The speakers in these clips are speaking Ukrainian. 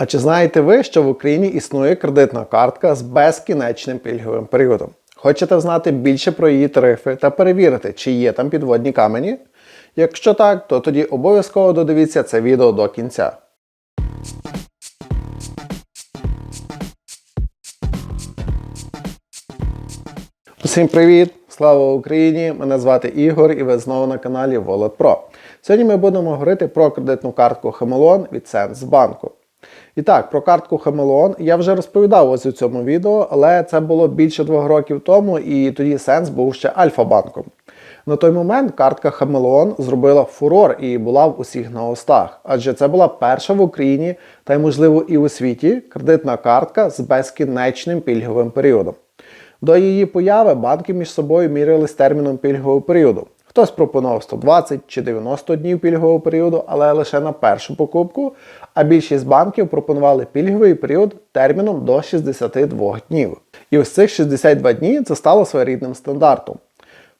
А чи знаєте ви, що в Україні існує кредитна картка з безкінечним пільговим періодом? Хочете знати більше про її тарифи та перевірити, чи є там підводні камені? Якщо так, то тоді обов'язково додивіться це відео до кінця. Усім привіт! Слава Україні! Мене звати Ігор і ви знову на каналі Wallet Pro. Сьогодні ми будемо говорити про кредитну картку Хамелон від Сенсбанку. І так, про картку Хамелон я вже розповідав ось у цьому відео, але це було більше двох років тому, і тоді Сенс був ще Альфа-банком. На той момент картка Хамелеон зробила фурор і була в усіх на устах, адже це була перша в Україні та й, можливо, і у світі кредитна картка з безкінечним пільговим періодом. До її появи банки між собою мірялись терміном пільгового періоду. Хтось пропонував 120 чи 90 днів пільгового періоду, але лише на першу покупку, а більшість банків пропонували пільговий період терміном до 62 днів. І ось цих 62 дні це стало своєрідним стандартом.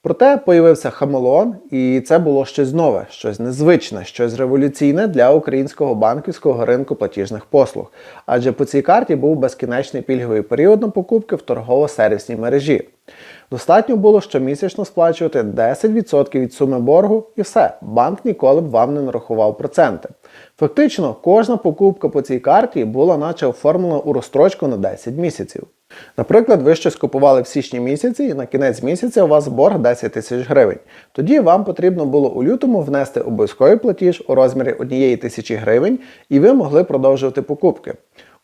Проте появився Хамелеон, і це було щось нове, щось незвичне, щось революційне для українського банківського ринку платіжних послуг. Адже по цій карті був безкінечний пільговий період на покупки в торгово-сервісній мережі. Достатньо було щомісячно сплачувати 10% від суми боргу і все, банк ніколи б вам не нарахував проценти. Фактично, кожна покупка по цій карті була наче оформлена у розстрочку на 10 місяців. Наприклад, ви щось купували в січні місяці і на кінець місяця у вас борг 10 тисяч гривень. Тоді вам потрібно було у лютому внести обов'язковий платіж у розмірі 1 тисячі гривень, і ви могли продовжувати покупки.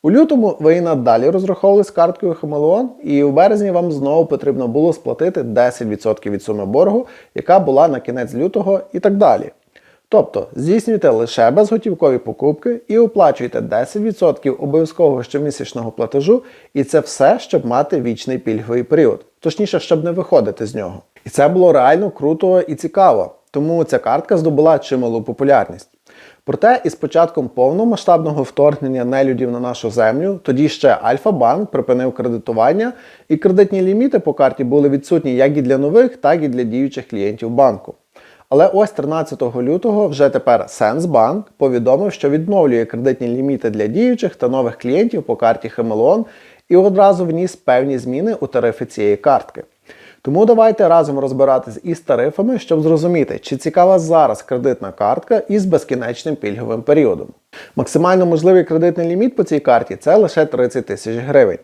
У лютому ви і надалі розраховували з карткою Хамелеон, і у березні вам знову потрібно було сплатити 10% від суми боргу, яка була на кінець лютого і так далі. Тобто здійснюйте лише безготівкові покупки і оплачуйте 10% обов'язкового щомісячного платежу, і це все, щоб мати вічний пільговий період, точніше, щоб не виходити з нього. І це було реально круто і цікаво, тому ця картка здобула чималу популярність. Проте із початком повномасштабного вторгнення нелюдів на нашу землю, тоді ще Альфа-банк припинив кредитування, і кредитні ліміти по карті були відсутні як і для нових, так і для діючих клієнтів банку. Але ось 13 лютого вже тепер Сенсбанк повідомив, що відновлює кредитні ліміти для діючих та нових клієнтів по карті Хамелеон і одразу вніс певні зміни у тарифи цієї картки. Тому давайте разом розбиратись із тарифами, щоб зрозуміти, чи цікава зараз кредитна картка із безкінечним пільговим періодом. Максимально можливий кредитний ліміт по цій карті це лише 30 тисяч гривень.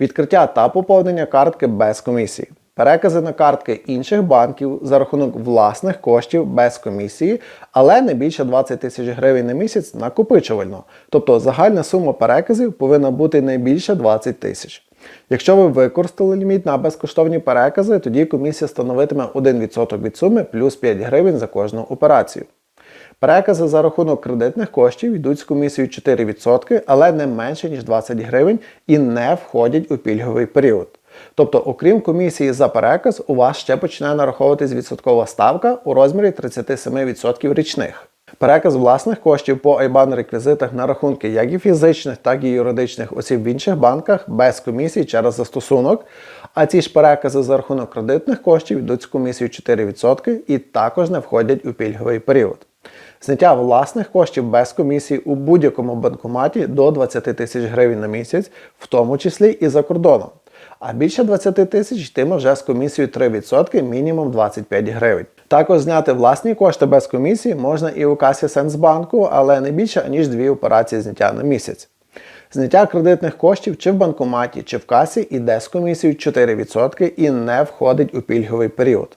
Відкриття та поповнення картки без комісії. Перекази на картки інших банків за рахунок власних коштів без комісії, але не більше 20 тисяч гривень на місяць накопичувально. Тобто загальна сума переказів повинна бути не більше 20 тисяч. Якщо ви використали ліміт на безкоштовні перекази, тоді комісія становитиме 1% від суми плюс 5 гривень за кожну операцію. Перекази за рахунок кредитних коштів йдуть з комісією 4%, але не менше, ніж 20 гривень і не входять у пільговий період. Тобто, окрім комісії за переказ, у вас ще почне нараховуватись відсоткова ставка у розмірі 37% річних. Переказ власних коштів по IBAN реквізитах на рахунки як і фізичних, так і юридичних осіб в інших банках без комісії через застосунок. А ці ж перекази за рахунок кредитних коштів йдуть з комісією 4% і також не входять у пільговий період. Зняття власних коштів без комісії у будь-якому банкоматі до 20 тисяч гривень на місяць, в тому числі і за кордоном. А більше 20 тисяч йтиме вже з комісією 3%, мінімум 25 гривень. Також зняти власні кошти без комісії можна і у касі Сенсбанку, але не більше, ніж дві операції зняття на місяць. Зняття кредитних коштів чи в банкоматі, чи в касі йде з комісією 4% і не входить у пільговий період.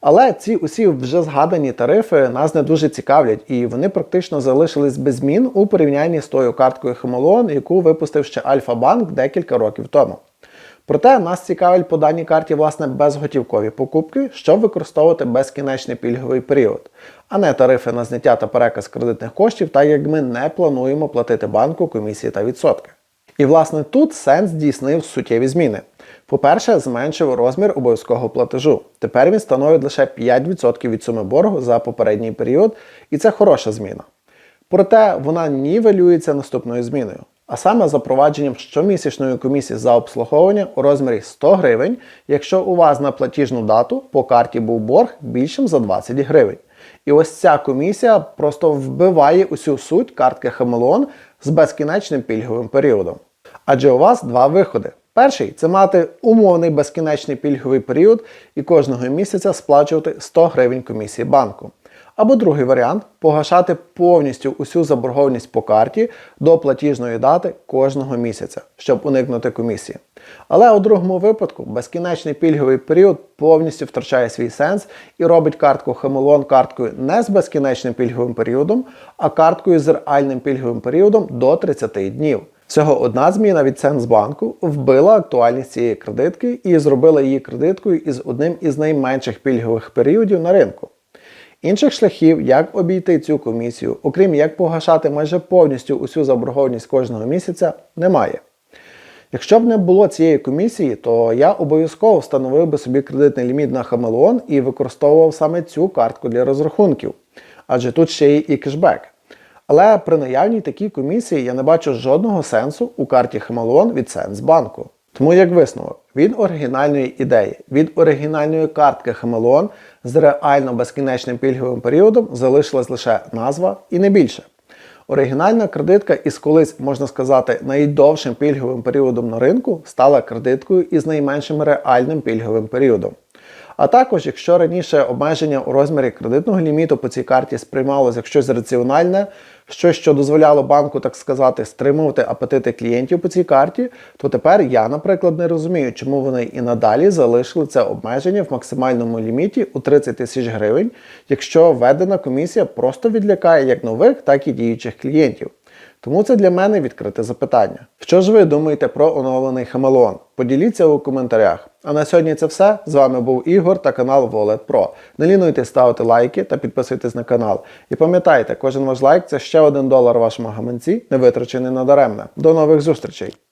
Але ці усі вже згадані тарифи нас не дуже цікавлять, і вони практично залишились без змін у порівнянні з тою карткою Хамелеон, яку випустив ще Альфа-банк декілька років тому. Проте нас цікавить по даній карті власне безготівкові покупки, щоб використовувати безкінечний пільговий період, а не тарифи на зняття та переказ кредитних коштів, так як ми не плануємо платити банку комісії та відсотки. І власне тут сенс здійснив суттєві зміни. По-перше, зменшив розмір обов'язкового платежу. Тепер він становить лише 5% від суми боргу за попередній період, і це хороша зміна. Проте вона нівелюється наступною зміною а саме запровадженням щомісячної комісії за обслуговування у розмірі 100 гривень, якщо у вас на платіжну дату по карті був борг більшим за 20 гривень. І ось ця комісія просто вбиває усю суть картки Хамелеон, з безкінечним пільговим періодом. Адже у вас два виходи. Перший це мати умовний безкінечний пільговий період і кожного місяця сплачувати 100 гривень комісії банку. Або другий варіант погашати повністю усю заборгованість по карті до платіжної дати кожного місяця, щоб уникнути комісії. Але у другому випадку безкінечний пільговий період повністю втрачає свій сенс і робить картку Хамелон карткою не з безкінечним пільговим періодом, а карткою з реальним пільговим періодом до 30 днів. Всього одна зміна від Центрбанку вбила актуальність цієї кредитки і зробила її кредиткою із одним із найменших пільгових періодів на ринку. Інших шляхів, як обійти цю комісію, окрім як погашати майже повністю усю заборгованість кожного місяця, немає. Якщо б не було цієї комісії, то я обов'язково встановив би собі кредитний ліміт на Хамелеон і використовував саме цю картку для розрахунків, адже тут ще є і кешбек. Але при наявній такій комісії я не бачу жодного сенсу у карті Хамелеон від Сенсбанку. Тому як висновок, від оригінальної ідеї, від оригінальної картки Хамелеон з реально безкінечним пільговим періодом залишилась лише назва і не більше. Оригінальна кредитка із колись, можна сказати, найдовшим пільговим періодом на ринку стала кредиткою із найменшим реальним пільговим періодом. А також, якщо раніше обмеження у розмірі кредитного ліміту по цій карті сприймалося як щось раціональне, щось, що дозволяло банку, так сказати, стримувати апетити клієнтів по цій карті, то тепер я, наприклад, не розумію, чому вони і надалі залишили це обмеження в максимальному ліміті у 30 тисяч гривень, якщо введена комісія просто відлякає як нових, так і діючих клієнтів. Тому це для мене відкрите запитання. Що ж ви думаєте про оновлений Хамелеон? Поділіться у коментарях. А на сьогодні це все. З вами був Ігор та канал Wallet Pro. Не лінуйте ставити лайки та підписуйтесь на канал. І пам'ятайте, кожен ваш лайк це ще один долар вашому гаманці, не витрачений надаремне. До нових зустрічей!